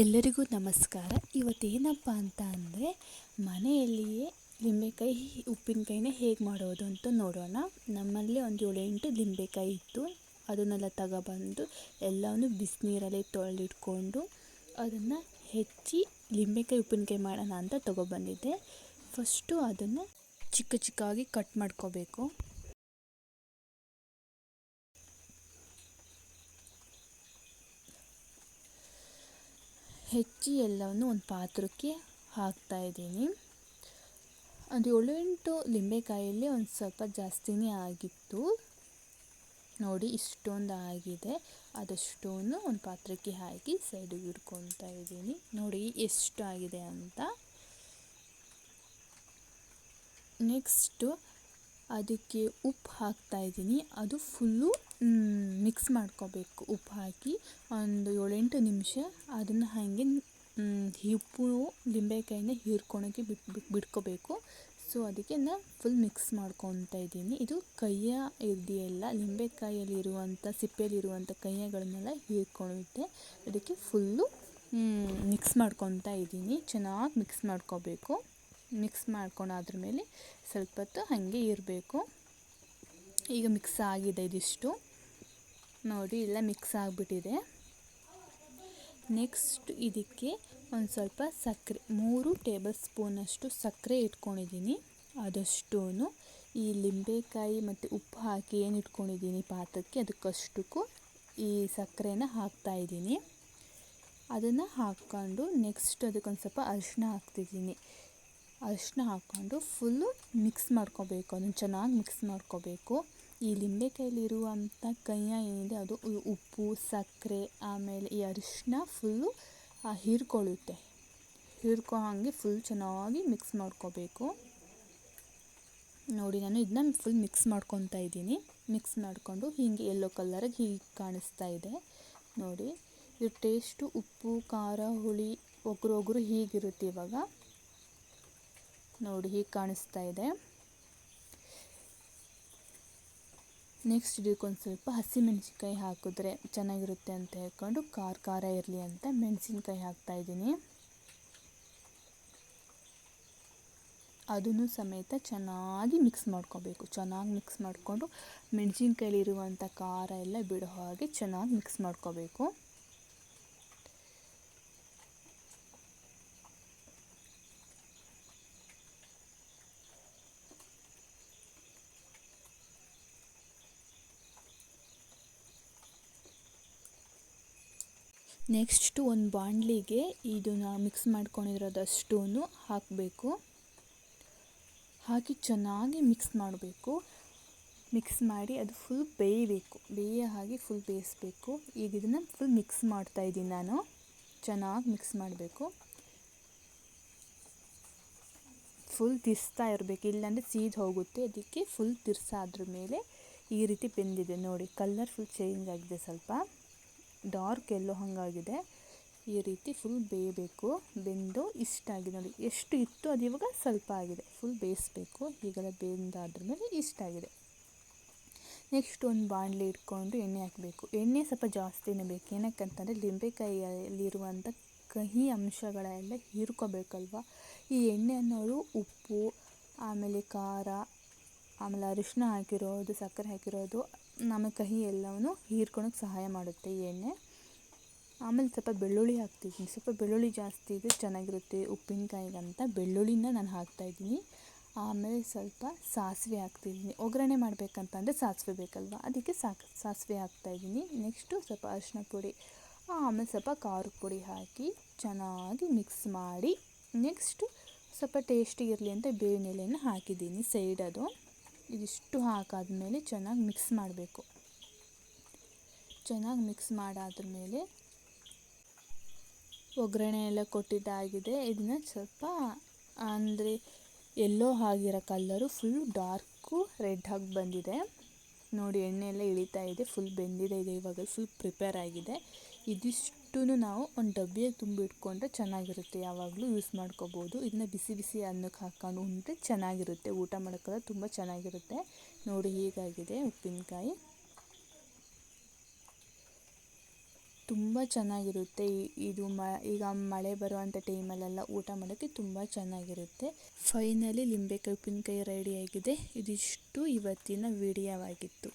ಎಲ್ಲರಿಗೂ ನಮಸ್ಕಾರ. ಇವತ್ತೇನಪ್ಪ ಅಂತ ಅಂದರೆ ಮನೆಯಲ್ಲಿಯೇ ಲಿಂಬೆಕಾಯಿ, ಉಪ್ಪಿನಕಾಯಿನ ಹೇಗೆ ಮಾಡೋದು ಅಂತ ನೋಡೋಣ. ನಮ್ಮಲ್ಲಿ ಒಂದು ಏಳು ಎಂಟು ಲಿಂಬೆಕಾಯಿ ಇತ್ತು. ಅದನ್ನೆಲ್ಲ ತಗೊಬಂದು ಎಲ್ಲವನ್ನು ಬಿಸಿನೀರಲ್ಲಿ ತೊಳೆದಿಟ್ಕೊಂಡು ಅದನ್ನು ಹೆಚ್ಚಿ ಲಿಂಬೆಕಾಯಿ, ಉಪ್ಪಿನಕಾಯಿ ಮಾಡೋಣ ಅಂತ ತೊಗೊಬಂದಿದ್ದೆ ಫಸ್ಟು ಅದನ್ನು ಚಿಕ್ಕ ಚಿಕ್ಕಾಗಿ ಕಟ್ ಮಾಡ್ಕೋಬೇಕು. ಹೆಚ್ಚಿ ಎಲ್ಲವನ್ನು ಒಂದು ಪಾತ್ರಕ್ಕೆ ಹಾಕ್ತಾಯಿದ್ದೀನಿ ಅದು ಏಳು ಎಂಟು ಲಿಂಬೆಕಾಯಲ್ಲಿ ಒಂದು ಸ್ವಲ್ಪ ಜಾಸ್ತಿನೇ ಆಗಿತ್ತು. ನೋಡಿ ಇಷ್ಟೊಂದು ಆಗಿದೆ. ಅದಷ್ಟೊಂದು ಒಂದು ಪಾತ್ರಕ್ಕೆ ಹಾಕಿ ಸೈಡಿಗೆ ಇಟ್ಕೊತಾ ಇದ್ದೀನಿ. ನೋಡಿ ಎಷ್ಟು ಆಗಿದೆ ಅಂತ. ನೆಕ್ಸ್ಟು ಅದಕ್ಕೆ ಉಪ್ಪು ಹಾಕ್ತಾ ಇದ್ದೀನಿ. ಅದು ಫುಲ್ಲು ಮಿಕ್ಸ್ ಮಾಡ್ಕೋಬೇಕು. ಉಪ್ಪು ಹಾಕಿ ಒಂದು ಏಳೆಂಟು ನಿಮಿಷ ಅದನ್ನು ಹಾಗೆ ಉಪ್ಪು ಲಿಂಬೆಕಾಯಿನ ಹೀರ್ಕೊಳಕ್ಕೆ ಬಿಟ್ಟು ಬಿಟ್ಕೋಬೇಕು. ಸೊ ಅದಕ್ಕೆ ನಾನು ಫುಲ್ ಮಿಕ್ಸ್ ಮಾಡ್ಕೊತಾ ಇದ್ದೀನಿ. ಇದು ಕೈಯ ಇದೆಯಲ್ಲ ಲಿಂಬೆಕಾಯಲ್ಲಿರುವಂಥ ಸಿಪ್ಪೆಯಲ್ಲಿರುವಂಥ ಕೈಯಗಳನ್ನೆಲ್ಲ ಹೀರ್ಕೊಳ್ಳುತ್ತೆ ಅದಕ್ಕೆ ಫುಲ್ಲು ಮಿಕ್ಸ್ ಮಾಡ್ಕೊತಾ ಇದ್ದೀನಿ. ಚೆನ್ನಾಗಿ ಮಿಕ್ಸ್ ಮಾಡ್ಕೋಬೇಕು. ಮಿಕ್ಸ್ ಮಾಡ್ಕೊಂಡಾದ್ರ ಮೇಲೆ ಸ್ವಲ್ಪ ಹೊತ್ತು ಹಾಗೆ ಇರಬೇಕು. ಈಗ ಮಿಕ್ಸ್ ಆಗಿದೆ ಇದಿಷ್ಟು. ನೋಡಿ ಎಲ್ಲ ಮಿಕ್ಸ್ ಆಗಿಬಿಟ್ಟಿದೆ. ನೆಕ್ಸ್ಟ್ ಇದಕ್ಕೆ ಒಂದು ಸ್ವಲ್ಪ ಸಕ್ಕರೆ, ಮೂರು ಟೇಬಲ್ ಸ್ಪೂನಷ್ಟು ಸಕ್ಕರೆ ಇಟ್ಕೊಂಡಿದ್ದೀನಿ. ಅದಷ್ಟೂ ಈ ಲಿಂಬೆಕಾಯಿ ಮತ್ತು ಉಪ್ಪು ಹಾಕಿ ಏನು ಇಟ್ಕೊಂಡಿದ್ದೀನಿ ಪಾತ್ರಕ್ಕೆ ಅದಕ್ಕಷ್ಟಕ್ಕೂ ಈ ಸಕ್ಕರೆನ ಹಾಕ್ತಾಯಿದ್ದೀನಿ ಅದನ್ನು ಹಾಕ್ಕೊಂಡು ನೆಕ್ಸ್ಟ್ ಅದಕ್ಕೊಂದು ಸ್ವಲ್ಪ ಅರಿಶಿನ ಹಾಕ್ತಿದ್ದೀನಿ. ಅರಿಶಿನ ಹಾಕ್ಕೊಂಡು ಫುಲ್ಲು ಮಿಕ್ಸ್ ಮಾಡ್ಕೋಬೇಕು, ಅದನ್ನು ಚೆನ್ನಾಗಿ ಮಿಕ್ಸ್ ಮಾಡ್ಕೋಬೇಕು. ಈ ಲಿಂಬೆಕಾಯಲ್ಲಿರುವಂಥ ಕೈಯ ಏನಿದೆ ಅದು ಉಪ್ಪು, ಸಕ್ಕರೆ, ಆಮೇಲೆ ಈ ಅರಿಶಿನ ಫುಲ್ಲು ಹೀರ್ಕೊಳ್ಳುತ್ತೆ. ಹೀರ್ಕೊ ಹಾಗೆ ಫುಲ್ ಚೆನ್ನಾಗಿ ಮಿಕ್ಸ್ ಮಾಡ್ಕೋಬೇಕು. ನೋಡಿ, ನಾನು ಇದನ್ನ ಫುಲ್ ಮಿಕ್ಸ್ ಮಾಡ್ಕೊತಾ ಇದ್ದೀನಿ. ಮಿಕ್ಸ್ ಮಾಡಿಕೊಂಡು ಹೀಗೆ ಯೆಲ್ಲೋ ಕಲರಿಗೆ ಹೀಗೆ ಕಾಣಿಸ್ತಾ ಇದೆ. ನೋಡಿ, ಇದು ಟೇಸ್ಟು ಉಪ್ಪು, ಖಾರ, ಹುಳಿ ಒಗ್ರು ಒಗ್ರು ಹೀಗಿರುತ್ತೆ ಇವಾಗ. ನೋಡಿ, ಹೀಗೆ ಕಾಣಿಸ್ತಾ ಇದೆ. ನೆಕ್ಸ್ಟ್ ಇದಕ್ಕೊಂದು ಸ್ವಲ್ಪ ಹಸಿಮೆಣ್ಸಿನ್ಕಾಯಿ ಹಾಕಿದ್ರೆ ಚೆನ್ನಾಗಿರುತ್ತೆ ಅಂತ ಹೇಳ್ಕೊಂಡು ಖಾರ ಖಾರ ಇರಲಿ ಅಂತ ಮೆಣಸಿನ್ಕಾಯಿ ಹಾಕ್ತಾಯಿದ್ದೀನಿ ಅದನ್ನು ಸಮೇತ ಚೆನ್ನಾಗಿ ಮಿಕ್ಸ್ ಮಾಡ್ಕೋಬೇಕು. ಚೆನ್ನಾಗಿ ಮಿಕ್ಸ್ ಮಾಡಿಕೊಂಡು ಮೆಣಸಿನ್ಕಾಯಲ್ಲಿರುವಂಥ ಖಾರ ಎಲ್ಲ ಬಿಡೋ ಹಾಗೆ ಚೆನ್ನಾಗಿ ಮಿಕ್ಸ್ ಮಾಡ್ಕೋಬೇಕು. ನೆಕ್ಸ್ಟು ಒಂದು ಬಾಣಲಿಗೆ ಇದನ್ನು ಮಿಕ್ಸ್ ಮಾಡ್ಕೊಂಡಿರೋದಷ್ಟೂ ಹಾಕಬೇಕು. ಹಾಕಿ ಚೆನ್ನಾಗಿ ಮಿಕ್ಸ್ ಮಾಡಬೇಕು. ಮಿಕ್ಸ್ ಮಾಡಿ ಅದು ಫುಲ್ ಬೇಯಬೇಕು. ಬೇಯೋ ಹಾಗೆ ಫುಲ್ ಬೇಯಿಸ್ಬೇಕು. ಈಗ ಇದನ್ನು ಫುಲ್ ಮಿಕ್ಸ್ ಮಾಡ್ತಾ ಇದ್ದೀನಿ ನಾನು. ಚೆನ್ನಾಗಿ ಮಿಕ್ಸ್ ಮಾಡಬೇಕು. ಫುಲ್ ತಿರ್ಸ್ತಾ ಇರಬೇಕು. ಇಲ್ಲಾಂದರೆ ಸೀದ್ ಹೋಗುತ್ತೆ. ಅದಕ್ಕೆ ಫುಲ್ ತಿರ್ಸಾದ್ರ ಮೇಲೆ ಈ ರೀತಿ ಬೆಂದಿದೆ ನೋಡಿ. ಕಲ್ಲರ್ ಫುಲ್ ಚೇಂಜ್ ಆಗಿದೆ ಸ್ವಲ್ಪ. ಡಾರ್ಕ್ ಎಲ್ಲೋ ಹಾಗಾಗಿದೆ. ಈ ರೀತಿ ಫುಲ್ ಬೇಯಬೇಕು. ಬೆಂದು ಇಷ್ಟ ಆಗಿದೆ ನೋಡಿ. ಎಷ್ಟು ಇತ್ತು ಅದು ಇವಾಗ ಸ್ವಲ್ಪ ಆಗಿದೆ. ಫುಲ್ ಬೇಯಿಸ್ಬೇಕು. ಈಗೆಲ್ಲ ಬೆಂದಾದ್ರ ಮೇಲೆ ಇಷ್ಟ ಆಗಿದೆ. ನೆಕ್ಸ್ಟ್ ಒಂದು ಬಾಣಲಿ ಇಟ್ಕೊಂಡು ಎಣ್ಣೆ ಹಾಕಬೇಕು. ಎಣ್ಣೆ ಸ್ವಲ್ಪ ಜಾಸ್ತಿನೇ ಬೇಕು. ಏನಕ್ಕಂತಂದರೆ ಲಿಂಬೆಕಾಯಿಯಲ್ಲಿರುವಂಥ ಕಹಿ ಅಂಶಗಳೆಲ್ಲ ಹೀರ್ಕೋಬೇಕಲ್ವ? ಈ ಎಣ್ಣೆ ಅನ್ನೋರು ಉಪ್ಪು, ಆಮೇಲೆ ಖಾರ ಆಮೇಲೆ ಅರಿಶಿನ ಹಾಕಿರೋದು, ಸಕ್ಕರೆ ಹಾಕಿರೋದು ನಮ್ಮ ಕಹಿ ಎಲ್ಲವೂ ಹೀರ್ಕೊಳಕ್ಕೆ ಸಹಾಯ ಮಾಡುತ್ತೆ ಎಣ್ಣೆ. ಆಮೇಲೆ ಸ್ವಲ್ಪ ಬೆಳ್ಳುಳ್ಳಿ ಹಾಕ್ತಿದ್ದೀನಿ. ಸ್ವಲ್ಪ ಬೆಳ್ಳುಳ್ಳಿ ಜಾಸ್ತಿ ಇದ್ದರೆ ಚೆನ್ನಾಗಿರುತ್ತೆ ಉಪ್ಪಿನಕಾಯಿಗಂತ. ಬೆಳ್ಳುಳ್ಳಿನ ನಾನು ಹಾಕ್ತಾಯಿದ್ದೀನಿ ಆಮೇಲೆ ಸ್ವಲ್ಪ ಸಾಸಿವೆ ಹಾಕ್ತಿದ್ದೀನಿ. ಒಗ್ಗರಣೆ ಮಾಡಬೇಕಂತಂದರೆ ಸಾಸಿವೆ ಬೇಕಲ್ವ? ಅದಕ್ಕೆ ಸಾಕು, ಸಾಸಿವೆ ಹಾಕ್ತಾಯಿದ್ದೀನಿ ನೆಕ್ಸ್ಟು ಸ್ವಲ್ಪ ಅರಿಶಿನ ಪುಡಿ, ಆಮೇಲೆ ಸ್ವಲ್ಪ ಖಾರದ ಪುಡಿ ಹಾಕಿ ಚೆನ್ನಾಗಿ ಮಿಕ್ಸ್ ಮಾಡಿ ನೆಕ್ಸ್ಟು ಸ್ವಲ್ಪ ಟೇಸ್ಟಿ ಇರಲಿ ಅಂತ ಬೇವಿನ ಎಲೆಯನ್ನು ಹಾಕಿದ್ದೀನಿ ಸೈಡ್ ಅದು. ಇದಿಷ್ಟು ಹಾಕಾದ್ಮೇಲೆ ಚೆನ್ನಾಗಿ ಮಿಕ್ಸ್ ಮಾಡಬೇಕು. ಚೆನ್ನಾಗಿ ಮಿಕ್ಸ್ ಮಾಡಾದ್ರ ಮೇಲೆ ಒಗ್ಗರಣೆ ಎಲ್ಲ ಕೊಟ್ಟಿದ್ದಾಗಿದೆ ಇದನ್ನ ಸ್ವಲ್ಪ ಅಂದರೆ ಎಲ್ಲೋ ಆಗಿರೋ ಕಲ್ಲರು ಫುಲ್ ಡಾರ್ಕು ರೆಡ್ ಆಗಿ ಬಂದಿದೆ. ನೋಡಿ ಎಣ್ಣೆ ಎಲ್ಲ ಇಳಿತಾ ಇದೆ ಫುಲ್ ಬೆಂದಿದೆ ಇದೆ, ಇವಾಗ ಫುಲ್ ಪ್ರಿಪೇರ್ ಆಗಿದೆ. ಇದಿಷ್ಟು ನಾವು ಒಂದು ಡಬ್ಬಿಯಲ್ಲಿ ತುಂಬಿ ಇಟ್ಕೊಂಡ್ರೆ ಚೆನ್ನಾಗಿರುತ್ತೆ. ಯಾವಾಗಲೂ ಯೂಸ್ ಮಾಡ್ಕೋಬೋದು. ಇದನ್ನ ಬಿಸಿ ಬಿಸಿ ಅನ್ನಕ್ಕೆ ಹಾಕ್ಕೊಂಡು ಉಂಡ್ರೆ ಚೆನ್ನಾಗಿರುತ್ತೆ. ಊಟ ಮಾಡೋಕ್ಕೆಲ್ಲ ತುಂಬ ಚೆನ್ನಾಗಿರುತ್ತೆ. ನೋಡಿ, ಹೀಗಾಗಿದೆ ಉಪ್ಪಿನಕಾಯಿ. ತುಂಬ ಚೆನ್ನಾಗಿರುತ್ತೆ. ಇದು ಮ, ಈಗ ಮಳೆ ಬರುವಂಥ ಟೈಮಲ್ಲೆಲ್ಲ ಊಟ ಮಾಡೋಕ್ಕೆ ತುಂಬ ಚೆನ್ನಾಗಿರುತ್ತೆ. ಫೈನಲಿ ಲಿಂಬೆಕಾಯಿ ಉಪ್ಪಿನಕಾಯಿ ರೆಡಿಯಾಗಿದೆ ಇದಿಷ್ಟು ಇವತ್ತಿನ ವಿಡಿಯೋವಾಗಿತ್ತು